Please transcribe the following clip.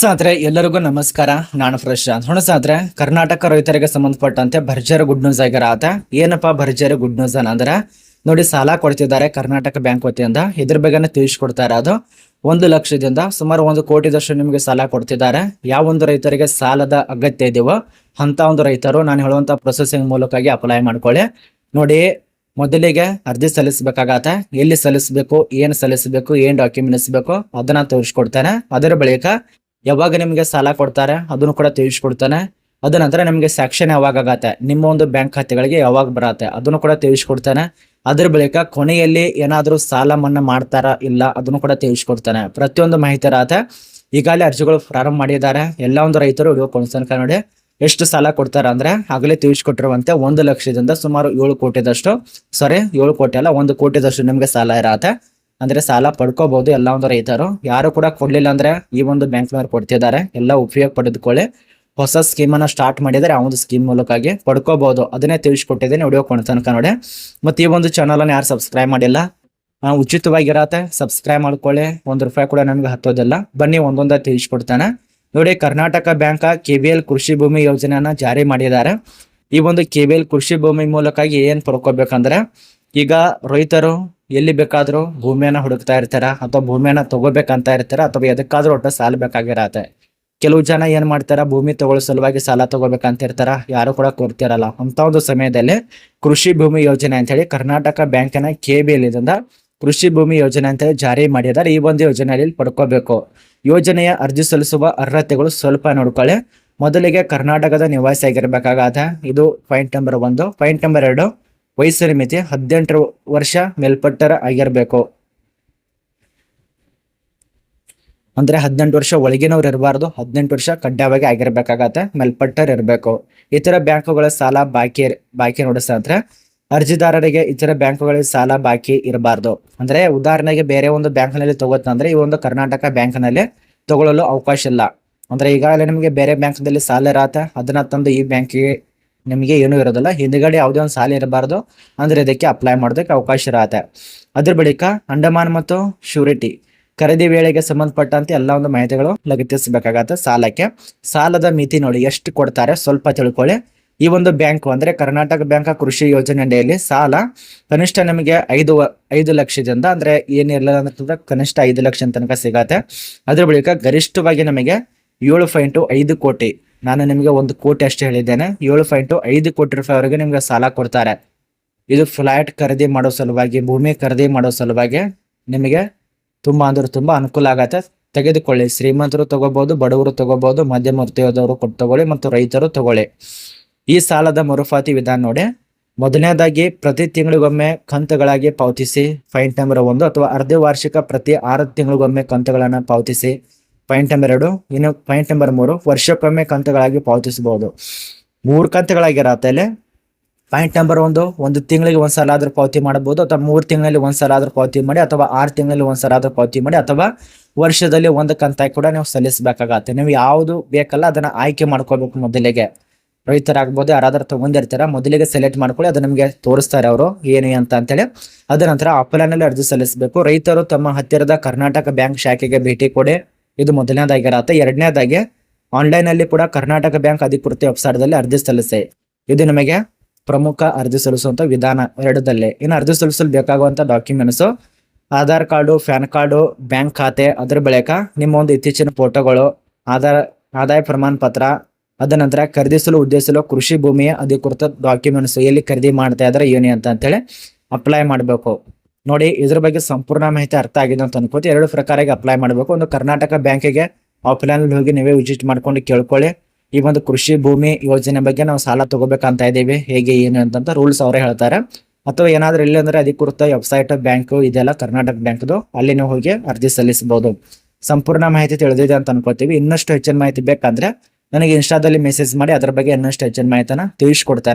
ಹುಣಸಾದ್ರೆ ಎಲ್ಲರಿಗೂ ನಮಸ್ಕಾರ. ನಾನು ಪ್ರಶಾಂತ್ ಹುಣಸಾದ್ರೆ ಕರ್ನಾಟಕ ರೈತರಿಗೆ ಸಂಬಂಧಪಟ್ಟಂತೆ ಭರ್ಜರಿ ಗುಡ್ ನ್ಯೂಸ್ ಆಗಿರತ್ತ ಏನಪ್ಪಾ ಭರ್ಜರಿ ಗುಡ್ ನ್ಯೂಸ್ ಅಂದ್ರೆ ನೋಡಿ ಸಾಲ ಕೊಡ್ತಿದ್ದಾರೆ ಕರ್ನಾಟಕ ಬ್ಯಾಂಕ್ ವತಿಯಿಂದ. ಇದ್ರ ಬಗ್ಗೆನೇ ತಿಳಿಸ್ಕೊಡ್ತಾರೆ ಅದು ಒಂದು ಲಕ್ಷದಿಂದ ಸುಮಾರು ಒಂದು ಕೋಟಿದಷ್ಟು ನಿಮಗೆ ಸಾಲ ಕೊಡ್ತಿದ್ದಾರೆ. ಯಾವ ಒಂದು ರೈತರಿಗೆ ಸಾಲದ ಅಗತ್ಯ ಇದೆಯೋ ಅಂತ ಒಂದು ರೈತರು ನಾನು ಹೇಳುವಂತ ಪ್ರೊಸೆಸಿಂಗ್ ಮೂಲಕವಾಗಿ ಅಪ್ಲೈ ಮಾಡ್ಕೊಳ್ಳಿ. ನೋಡಿ, ಮೊದಲಿಗೆ ಅರ್ಜಿ ಸಲ್ಲಿಸಬೇಕಾಗತ್ತೆ. ಎಲ್ಲಿ ಸಲ್ಲಿಸಬೇಕು, ಏನು ಸಲ್ಲಿಸಬೇಕು, ಏನ್ ಡಾಕ್ಯುಮೆಂಟ್ಸ್ ಬೇಕು, ಅದನ್ನ ತೋರಿಸ್ಕೊಡ್ತೇನೆ. ಅದರ ಬಳಿಕ ಯಾವಾಗ ನಿಮಗೆ ಸಾಲ ಕೊಡ್ತಾರೆ ಅದನ್ನು ಕೂಡ ತಿಳಿಸ್ಕೊಡ್ತಾನೆ. ಅದ ನಂತರ ನಿಮಗೆ ಸ್ಯಾಕ್ಷನ್ ಯಾವಾಗ ಆಗತ್ತೆ? ನಿಮ್ಮ ಒಂದು ಬ್ಯಾಂಕ್ ಖಾತೆಗಳಿಗೆ ಯಾವಾಗ ಬರತ್ತೆ? ಅದನ್ನು ಕೂಡ ತಿಳಿಸ್ಕೊಡ್ತಾನೆ. ಅದ್ರ ಬಳಿಕ ಕೊನೆಯಲ್ಲಿ ಏನಾದರೂ ಸಾಲ ಮನ್ನಾ ಮಾಡ್ತಾರಾ ಇಲ್ಲ ಅದನ್ನು ಕೂಡ ತಿಳಿಸ್ಕೊಡ್ತಾನೆ. ಪ್ರತಿಯೊಂದು ಮಾಹಿತಿ ಇರತ್ತೆ. ಈಗಾಗಲೇ ಅರ್ಜಿಗಳು ಪ್ರಾರಂಭ ಮಾಡಿದ್ದಾರೆ. ಎಲ್ಲ ಒಂದು ರೈತರು ವಿಡಿಯೋ ತನಕ ನೋಡಿ ಎಷ್ಟು ಸಾಲ ಕೊಡ್ತಾರ ಅಂದ್ರೆ ಆಗಲೇ ತಿಳಿಸ್ಕೊಟ್ಟಿರುವಂತೆ ಒಂದು ಲಕ್ಷದಿಂದ ಸುಮಾರು ಏಳು ಕೋಟಿದಷ್ಟು ಸಾರಿ ಏಳು ಕೋಟಿ ಅಲ್ಲ, ಒಂದು ಕೋಟಿದಷ್ಟು ನಿಮಗೆ ಸಾಲ ಇರತ್ತೆ. ಅಂದ್ರೆ ಸಾಲ ಪಡ್ಕೋಬಹುದು ಎಲ್ಲ ಒಂದು ರೈತರು ಯಾರು ಕೂಡ ಕೊಡ್ಲಿಲ್ಲ ಅಂದ್ರೆ ಈ ಒಂದು ಬ್ಯಾಂಕ್ನವ್ರು ಕೊಡ್ತಿದ್ದಾರೆ. ಎಲ್ಲ ಉಪಯೋಗ ಪಡೆದುಕೊಳ್ಳಿ. ಹೊಸ ಸ್ಕೀಮ್ ಅನ್ನ ಸ್ಟಾರ್ಟ್ ಮಾಡಿದರೆ ಆ ಒಂದು ಸ್ಕೀಮ್ ಮೂಲಕವಾಗಿ ಪಡ್ಕೋಬಹುದು ಅದನ್ನೇ ತಿಳಿಸ್ಕೊಟ್ಟಿದ್ದೇನೆ. ವಿಡಿಯೋ ಕೊನೆ ತನಕ ನೋಡಿ. ಮತ್ತೆ ಈ ಒಂದು ಚಾನಲ್ ಅನ್ನು ಯಾರು ಸಬ್ಸ್ಕ್ರೈಬ್ ಮಾಡಿಲ್ಲ ಉಚಿತವಾಗಿರತ್ತೆ ಸಬ್ಸ್ಕ್ರೈಬ್ ಮಾಡ್ಕೊಳ್ಳಿ. ಒಂದು ರೂಪಾಯಿ ಕೂಡ ನಮ್ಗೆ ಹತ್ತೋದಿಲ್ಲ. ಬನ್ನಿ ಒಂದೊಂದ ತಿಳಿಸ್ಕೊಡ್ತಾನೆ. ನೋಡಿ, Karnataka bank K B L ಕೃಷಿ ಭೂಮಿ ಯೋಜನೆಯನ್ನ ಜಾರಿ ಮಾಡಿದ್ದಾರೆ. ಈ ಒಂದು ಕೆ ಬಿ ಎಲ್ ಕೃಷಿ ಭೂಮಿ ಮೂಲಕಾಗಿ ಏನ್ ಪಡ್ಕೋಬೇಕಂದ್ರೆ, ಈಗ ರೈತರು ಎಲ್ಲಿ ಬೇಕಾದರೂ ಭೂಮಿಯನ್ನ ಹುಡುಕ್ತಾ ಇರ್ತಾರ ಅಥವಾ ಭೂಮಿಯನ್ನ ತಗೋಬೇಕಂತ ಇರ್ತಾರ ಅಥವಾ ಎದಕ್ಕಾದ್ರೂ ಒಟ್ಟು ಸಾಲ ಬೇಕಾಗಿರತ್ತೆ. ಕೆಲವು ಜನ ಏನ್ ಮಾಡ್ತಾರ, ಭೂಮಿ ತಗೊಳ್ಳೋ ಸಲುವಾಗಿ ಸಾಲ ತಗೋಬೇಕಂತ ಇರ್ತಾರ, ಯಾರು ಕೂಡ ಕೊಡ್ತಿರಲ್ಲ. ಅಂತ ಒಂದು ಸಮಯದಲ್ಲಿ ಕೃಷಿ ಭೂಮಿ ಯೋಜನೆ ಅಂತ ಹೇಳಿ ಕರ್ನಾಟಕ ಬ್ಯಾಂಕಿನ ಕೆ ಬಿ ಕೃಷಿ ಭೂಮಿ ಯೋಜನೆ ಅಂತ ಹೇಳಿ ಜಾರಿ ಮಾಡಿದ್ದಾರೆ ಈ ಒಂದು ಯೋಜನೆಯಲ್ಲಿ ಪಡ್ಕೋಬೇಕು. ಯೋಜನೆಯ ಅರ್ಜಿ ಸಲ್ಲಿಸುವ ಅರ್ಹತೆಗಳು ಸ್ವಲ್ಪ ನೋಡ್ಕೊಳ್ಳಿ. ಮೊದಲಿಗೆ ಕರ್ನಾಟಕದ ನಿವಾಸಿ ಆಗಿರ್ಬೇಕಾಗತ್ತೆ ಇದು ಪಾಯಿಂಟ್ ನಂಬರ್ ಒಂದು. ಪಾಯಿಂಟ್ ನಂಬರ್ ಎರಡು ವಯಸ್ಸಿನ ಮಿತಿ ಹದಿನೆಂಟು ವರ್ಷ ಮೇಲ್ಪಟ್ಟರ ಆಗಿರಬೇಕು. ಅಂದ್ರೆ ಹದಿನೆಂಟು ವರ್ಷ ಒಳಗಿನವ್ರು ಇರಬಾರ್ದು, ಹದಿನೆಂಟು ವರ್ಷ ಕಡ್ಡಾಯವಾಗಿ ಆಗಿರ್ಬೇಕಾಗತ್ತೆ ಮೇಲ್ಪಟ್ಟರ್ ಇರಬೇಕು. ಇತರ ಬ್ಯಾಂಕುಗಳ ಸಾಲ ಬಾಕಿ ಬಾಕಿ ನೋಡಿಸ್ತಂದ್ರೆ ಅರ್ಜಿದಾರರಿಗೆ ಇತರ ಬ್ಯಾಂಕುಗಳಿಗೆ ಸಾಲ ಬಾಕಿ ಇರಬಾರ್ದು. ಅಂದ್ರೆ ಉದಾಹರಣೆಗೆ ಬೇರೆ ಒಂದು ಬ್ಯಾಂಕ್ನಲ್ಲಿ ತಗೋತಂದ್ರೆ ಈ ಒಂದು ಕರ್ನಾಟಕ ಬ್ಯಾಂಕ್ನಲ್ಲಿ ತಗೊಳ್ಳಲು ಅವಕಾಶ ಇಲ್ಲ. ಅಂದ್ರೆ ಈಗಾಗಲೇ ನಿಮಗೆ ಬೇರೆ ಬ್ಯಾಂಕ್ನಲ್ಲಿ ಸಾಲ ಇರತ್ತೆ, ಅದನ್ನ ತಂದು ಈ ಬ್ಯಾಂಕಿಗೆ ನಿಮಗೆ ಏನೂ ಇರೋದಿಲ್ಲ. ಹಿಂದ್ಗಡೆ ಯಾವುದೇ ಒಂದು ಸಾಲ ಇರಬಾರ್ದು. ಅಂದ್ರೆ ಇದಕ್ಕೆ ಅಪ್ಲೈ ಮಾಡೋದಕ್ಕೆ ಅವಕಾಶ ಇರುತ್ತೆ. ಅದ್ರ ಬಳಿಕ ಅಂಡಮಾನ್ ಮತ್ತು ಶ್ಯೂರಿಟಿ ಖರೀದಿ ವೇಳೆಗೆ ಸಂಬಂಧಪಟ್ಟಂತೆ ಎಲ್ಲ ಒಂದು ಮಾಹಿತಿಗಳು ಲಗತ್ತಿಸಬೇಕಾಗತ್ತೆ ಸಾಲಕ್ಕೆ. ಸಾಲದ ಮಿತಿ ನೋಡಿ ಎಷ್ಟು ಕೊಡ್ತಾರೆ ಸ್ವಲ್ಪ ತಿಳ್ಕೊಳ್ಳಿ. ಈ ಒಂದು ಬ್ಯಾಂಕ್ ಅಂದ್ರೆ ಕರ್ನಾಟಕ ಬ್ಯಾಂಕ್ ಕೃಷಿ ಯೋಜನೆ ಅಡಿಯಲ್ಲಿ ಸಾಲ ಕನಿಷ್ಠ ನಮಗೆ ಐದು ಐದು ಲಕ್ಷದಿಂದ ಅಂದ್ರೆ ಏನಿರಲಿಲ್ಲ ಅಂತಂದ್ರೆ ಕನಿಷ್ಠ ಐದು ಲಕ್ಷ ತನಕ ಸಿಗತ್ತೆ. ಅದ್ರ ಬಳಿಕ ಗರಿಷ್ಠವಾಗಿ ನಮಗೆ ಏಳು ಪಾಯಿಂಟ್ ಐದು ಕೋಟಿ ನಾನು ನಿಮಗೆ ಒಂದು ಕೋಟಿ ಅಷ್ಟೇ ಹೇಳಿದ್ದೇನೆ. ಏಳು ಪಾಯಿಂಟ್ ಐದು ಕೋಟಿ ರೂಪಾಯಿವರೆಗೆ ನಿಮಗೆ ಸಾಲ ಕೊಡ್ತಾರೆ. ಇದು ಫ್ಲಾಟ್ ಖರೀದಿ ಮಾಡೋ ಸಲುವಾಗಿ, ಭೂಮಿ ಖರೀದಿ ಮಾಡೋ ಸಲುವಾಗಿ ನಿಮಗೆ ತುಂಬ ಅಂದ್ರೆ ತುಂಬ ಅನುಕೂಲ ಆಗತ್ತೆ. ತೆಗೆದುಕೊಳ್ಳಿ. ಶ್ರೀಮಂತರು ತಗೋಬಹುದು ಬಡವರು ತಗೋಬಹುದು ಮಧ್ಯಮ ಕೊಟ್ಟು ತಗೊಳ್ಳಿ ಮತ್ತು ರೈತರು ತಗೊಳ್ಳಿ. ಈ ಸಾಲದ ಮರುಪಾತಿ ವಿಧಾನ ನೋಡಿ. ಮೊದಲನೇದಾಗಿ ಪ್ರತಿ ತಿಂಗಳಿಗೊಮ್ಮೆ ಕಂತುಗಳಾಗಿ ಪಾವತಿಸಿ. ಪಾಯಿಂಟ್ ನಂಬರ್ ಒಂದು ಅಥವಾ ಅರ್ಧ ವಾರ್ಷಿಕ ಪ್ರತಿ ಆರು ತಿಂಗಳಿಗೊಮ್ಮೆ ಕಂತುಗಳನ್ನು ಪಾವತಿಸಿ. ಪಾಯಿಂಟ್ ನಂಬರ್ ಎರಡು, ಇನ್ನು ಪಾಯಿಂಟ್ ನಂಬರ್ ಮೂರು, ವರ್ಷಕ್ಕೊಮ್ಮೆ ಕಂತುಗಳಾಗಿ ಪಾವತಿಸಬಹುದು. ಮೂರು ಕಂತುಗಳಾಗಿರತ್ತೆ ಅಲ್ಲಿ. ಪಾಯಿಂಟ್ ನಂಬರ್ ಒಂದು ಒಂದು ತಿಂಗಳಿಗೆ ಒಂದು ಸಲ ಆದರೂ ಪಾವತಿ ಮಾಡಬಹುದು, ಅಥವಾ ಮೂರು ತಿಂಗಳಲ್ಲಿ ಒಂದು ಸಲ ಆದರೂ ಪಾವತಿ ಮಾಡಿ, ಅಥವಾ ಆರು ತಿಂಗಳಲ್ಲಿ ಒಂದು ಸಲ ಆದರೂ ಪಾವತಿ ಮಾಡಿ, ಅಥವಾ ವರ್ಷದಲ್ಲಿ ಒಂದು ಕಂತಾಗಿ ಕೂಡ ನೀವು ಸಲ್ಲಿಸಬೇಕಾಗತ್ತೆ. ನೀವು ಯಾವುದು ಬೇಕಲ್ಲ ಅದನ್ನ ಆಯ್ಕೆ ಮಾಡ್ಕೋಬೇಕು ಮೊದಲಿಗೆ. ರೈತರಾಗ್ಬೋದು, ಯಾರಾದ್ರೂ ತಗೊಂಡಿರ್ತಾರ ಮೊದಲಿಗೆ ಸೆಲೆಕ್ಟ್ ಮಾಡ್ಕೊಳ್ಳಿ, ಅದು ನಿಮಗೆ ತೋರಿಸ್ತಾರೆ ಅವರು, ಏನು ಅಂತ ಅಂತೇಳಿ. ಅದ ನಂತರ ಆಫ್ಲೈನಲ್ಲಿ ಅರ್ಜಿ ಸಲ್ಲಿಸಬೇಕು. ರೈತರು ತಮ್ಮ ಹತ್ತಿರದ ಕರ್ನಾಟಕ ಬ್ಯಾಂಕ್ ಶಾಖೆಗೆ ಭೇಟಿ ಕೊಡಿ. ಇದು ಮೊದಲನೇದಾಗಿರತ್ತೆ ಎರಡನೇದಾಗಿ ಆನ್ಲೈನ್ ಅಲ್ಲಿ ಕೂಡ ಕರ್ನಾಟಕ ಬ್ಯಾಂಕ್ ಅಧಿಕೃತ ವೆಬ್ಸೈಟ್ದಲ್ಲಿ ಅರ್ಜಿ ಸಲ್ಲಿಸಿ. ಇದು ನಿಮಗೆ ಪ್ರಮುಖ ಅರ್ಜಿ ಸಲ್ಲಿಸುವಂತ ವಿಧಾನ ಎರಡದಲ್ಲಿ ಇನ್ನು ಅರ್ಜಿ ಸಲ್ಲಿಸಲು ಬೇಕಾಗುವಂಥ documents Aadhaar card, PAN card, bank ಖಾತೆ, ಅದರ ಬಳಿಕ ನಿಮ್ಮ ಒಂದು ಇತ್ತೀಚಿನ ಫೋಟೋಗಳು, ಆಧಾರ್, ಆದಾಯ ಪ್ರಮಾಣ ಪತ್ರ ಅದ ನಂತರ ಖರೀದಿಸಲು, ಉದ್ದೇಶಿಸಲು ಕೃಷಿ ಭೂಮಿಯ ಅಧಿಕೃತ ಡಾಕ್ಯುಮೆಂಟ್ಸ್ ಎಲ್ಲಿ ಖರೀದಿ ಮಾಡ್ತಾ ಇದ್ದಾರೆ ಏನೇ ಅಂತ ಅಂತೇಳಿ ಅಪ್ಲೈ ಮಾಡಬೇಕು. ನೋಡಿ, ಇದ್ರ ಬಗ್ಗೆ ಸಂಪೂರ್ಣ ಮಾಹಿತಿ ಅರ್ಥ ಆಗಿದೆ ಅಂತ ಅನ್ಕೋತಿ ಎರಡು ಪ್ರಕಾರಕ್ಕೆ ಅಪ್ಲೈ ಮಾಡಬೇಕು. ಒಂದು ಕರ್ನಾಟಕ ಬ್ಯಾಂಕಿಗೆ ಆಫ್ಲೈನ್ ಹೋಗಿ ನೀವೇ ವಿಸಿಟ್ ಮಾಡ್ಕೊಂಡು ಕೇಳ್ಕೊಳ್ಳಿ. ಈ ಒಂದು ಕೃಷಿ ಭೂಮಿ ಯೋಜನೆ ಬಗ್ಗೆ ನಾವು ಸಾಲ ತಗೋಬೇಕಂತ ಇದ್ದೀವಿ. ಹೇಗೆ, ಏನು ಅಂತ ರೂಲ್ಸ್ ಅವರೇ ಹೇಳ್ತಾರೆ. ಅಥವಾ ಏನಾದ್ರೂ ಇಲ್ಲ ಅಂದ್ರೆ ಅಧಿಕೃತ ವೆಬ್ಸೈಟ್ ಬ್ಯಾಂಕ್ ಇದೆಲ್ಲ ಕರ್ನಾಟಕ ಬ್ಯಾಂಕ್ದು ಅಲ್ಲಿ ನೀವು ಹೋಗಿ ಅರ್ಜಿ ಸಲ್ಲಿಸಬಹುದು. ಸಂಪೂರ್ಣ ಮಾಹಿತಿ ತಿಳಿದಿದೆ ಅಂತ ಅನ್ಕೋತೀವಿ ಇನ್ನಷ್ಟು ಹೆಚ್ಚಿನ ಮಾಹಿತಿ ಬೇಕಂದ್ರೆ ನನಗೆ ಇನ್ಸ್ಟಾದಲ್ಲಿ ಮೆಸೇಜ್ ಮಾಡಿ ಅದ್ರ ಬಗ್ಗೆ ಇನ್ನಷ್ಟು ಹೆಚ್ಚಿನ ಮಾಹಿತಿನ ತಿಳಿಸ್ಕೊಡ್ತಾನೆ.